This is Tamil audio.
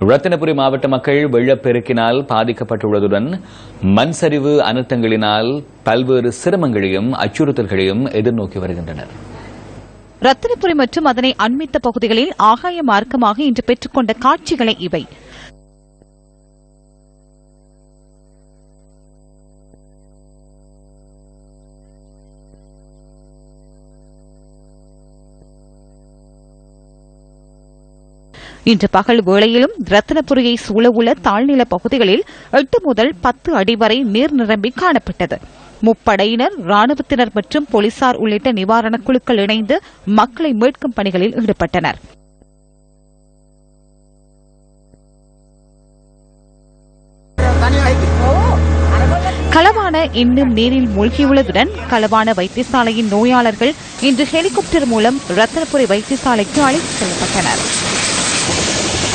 ரத்தினபுரி மாவட்ட மக்கள் வெள்ளப்பெருக்கினால் பாதிக்கப்பட்டுள்ளதுடன் மண் சரிவு அனர்த்தங்களினால் பல்வேறு சிரமங்களையும் அச்சுறுத்தல்களையும் எதிர்நோக்கி வருகின்றனர். ரத்தினபுரி மற்றும் அதனை அண்மித்த பகுதிகளில் ஆகாய மார்க்கமாக இன்று பெற்றுக்கொண்ட காட்சிகளை இவை. இன்று பகல் வேளையிலும் ரத்தினபுரியை சூழவுள்ள தாழ்நில பகுதிகளில் எட்டு முதல் பத்து அடி வரை நீர் நிரம்பி காணப்பட்டது. முப்படையினர் ராணுவத்தினர் மற்றும் போலீசார் உள்ளிட்ட நிவாரணக் குழுக்கள் இணைந்து மக்களை மீட்கும் பணிகளில் ஈடுபட்டனர். களவான இன்னும் நீரில் மூழ்கியுள்ளதுடன் களவான வைத்தியசாலையின் நோயாளர்கள் இன்று ஹெலிகாப்டர் மூலம் ரத்தனபுரி வைத்தியசாலைக்கு அழைத்துச் செல்லப்பட்டனர். Thank you.